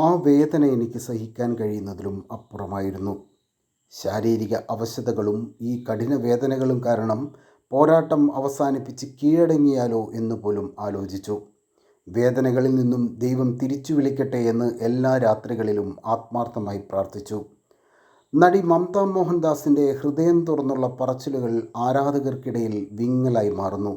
ആ വേദന എനിക്ക് സഹിക്കാൻ കഴിയുന്നതിലും അപ്പുറമായിരുന്നു. ശാരീരിക അവശതകളും ഈ കഠിന വേദനകളും കാരണം പോരാട്ടം അവസാനിപ്പിച്ച് കീഴടങ്ങിയാലോ എന്ന് പോലും ആലോചിച്ചു. വേദനകളിൽ നിന്നും ദൈവം തിരിച്ചു വിളിക്കട്ടെ എന്ന് എല്ലാ രാത്രികളിലും ആത്മാർത്ഥമായി പ്രാർത്ഥിച്ചു. നടി മമത മോഹൻദാസിന്റെ ഹൃദയം തുറന്നുള്ള പറച്ചിലുകൾ ആരാധകർക്കിടയിൽ വിങ്ങലായി മാറുന്നു.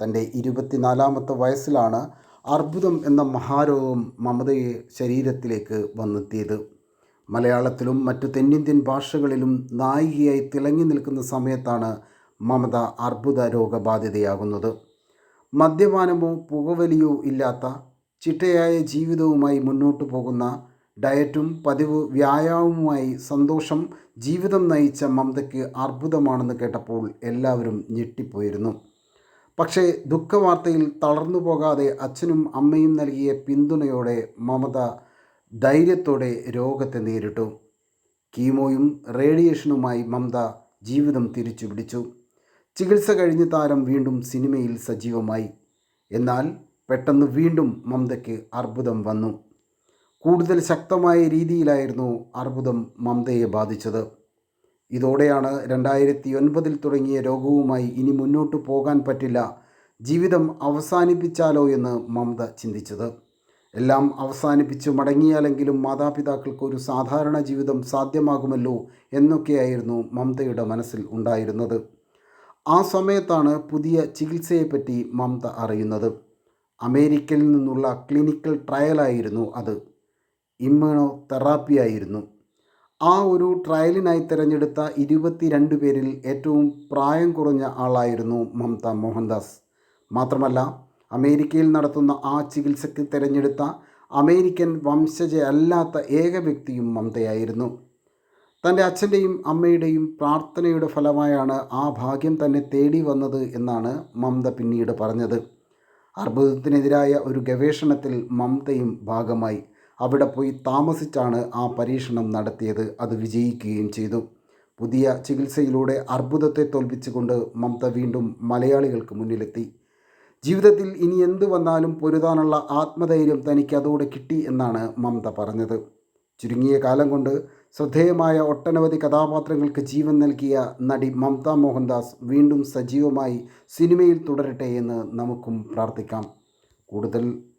തന്റെ ഇരുപത്തിനാലാമത്തെ വയസ്സിലാണ് അർബുദം എന്ന മഹാരോഗം മമതയെ ശരീരത്തിലേക്ക് വന്നെത്തിയത്. മലയാളത്തിലും മറ്റു തെന്നിന്ത്യൻ ഭാഷകളിലും നായികയായി തിളങ്ങി നിൽക്കുന്ന സമയത്താണ് മമത അർബുദ രോഗബാധിതയാകുന്നത്. മദ്യപാനമോ പുകവലിയോ ഇല്ലാത്ത ചിട്ടയായ ജീവിതവുമായി മുന്നോട്ടു പോകുന്ന ഡയറ്റും പതിവ് വ്യായാമവുമായി സന്തോഷം ജീവിതം നയിച്ച മമതയ്ക്ക് അർബുദമാണെന്ന് കേട്ടപ്പോൾ എല്ലാവരും ഞെട്ടിപ്പോയിരുന്നു. പക്ഷേ ദുഃഖവാർത്തയിൽ തളർന്നു പോകാതെ അച്ഛനും അമ്മയും നൽകിയ പിന്തുണയോടെ മമത ധൈര്യത്തോടെ രോഗത്തെ നേരിട്ടു. കീമോയും റേഡിയേഷനുമായി മമത ജീവിതം തിരിച്ചു പിടിച്ചു. ചികിത്സ കഴിഞ്ഞ് താരം വീണ്ടും സിനിമയിൽ സജീവമായി. എന്നാൽ പെട്ടെന്ന് വീണ്ടും മമതയ്ക്ക് അർബുദം വന്നു. കൂടുതൽ ശക്തമായ രീതിയിലായിരുന്നു അർബുദം മമതയെ ബാധിച്ചത്. ഇതോടെയാണ് രണ്ടായിരത്തി ഒൻപതിൽ തുടങ്ങിയ രോഗവുമായി ഇനി മുന്നോട്ട് പോകാൻ പറ്റില്ല. ജീവിതം അവസാനിപ്പിച്ചാലോ എന്ന് മമത ചിന്തിച്ചത്. എല്ലാം അവസാനിപ്പിച്ച് മടങ്ങിയാലെങ്കിലും മാതാപിതാക്കൾക്ക് ഒരു സാധാരണ ജീവിതം സാധ്യമാകുമല്ലോ എന്നൊക്കെയായിരുന്നു മമതയുടെ മനസ്സിൽ ഉണ്ടായിരുന്നത്. ആ സമയത്താണ് പുതിയ ചികിത്സയെപ്പറ്റി മമത അറിയുന്നത്. അമേരിക്കയിൽ നിന്നുള്ള ക്ലിനിക്കൽ ട്രയലായിരുന്നു അത്. ഇമ്മ്യൂണോ തെറാപ്പിയായിരുന്നു ആ ഒരു ട്രയലിനായി തിരഞ്ഞെടുത്ത ഇരുപത്തിരണ്ട് പേരിൽ ഏറ്റവും പ്രായം കുറഞ്ഞ ആളായിരുന്നു മമത മോഹൻദാസ്. മാത്രമല്ല അമേരിക്കയിൽ നടത്തുന്ന ആ ചികിത്സയ്ക്ക് തിരഞ്ഞെടുത്ത അമേരിക്കൻ വംശജ അല്ലാത്ത ഏക വ്യക്തിയും മമതയായിരുന്നു. തന്റെ അച്ഛന്റെയും അമ്മയുടെയും പ്രാർത്ഥനയുടെ ഫലമായാണ് ആ ഭാഗ്യം തന്നെ തേടി വന്നത് എന്നാണ് മമത പിന്നീട് പറഞ്ഞത്. അർബുദത്തിനെതിരായ ഒരു ഗവേഷണത്തിൽ മമതയും ഭാഗമായി. അവിടെ പോയി താമസിച്ചാണ് ആ പരീക്ഷണം നടത്തിയത്. അത് വിജയിക്കുകയും ചെയ്തു. പുതിയ ചികിത്സയിലൂടെ അർബുദത്തെ തോൽപ്പിച്ചുകൊണ്ട് മമത വീണ്ടും മലയാളികൾക്ക് മുന്നിലെത്തി. ജീവിതത്തിൽ ഇനി എന്തു വന്നാലും പൊരുതാനുള്ള ആത്മധൈര്യം തനിക്ക് അതോടെ കിട്ടി എന്നാണ് മമത പറഞ്ഞത്. ചുരുങ്ങിയ കാലം കൊണ്ട് ശ്രദ്ധേയമായ ഒട്ടനവധി കഥാപാത്രങ്ങൾക്ക് ജീവൻ നൽകിയ നടി മമത മോഹൻദാസ് വീണ്ടും സജീവമായി സിനിമയിൽ തുടരട്ടെ എന്ന് നമുക്കും പ്രാർത്ഥിക്കാം. കൂടുതൽ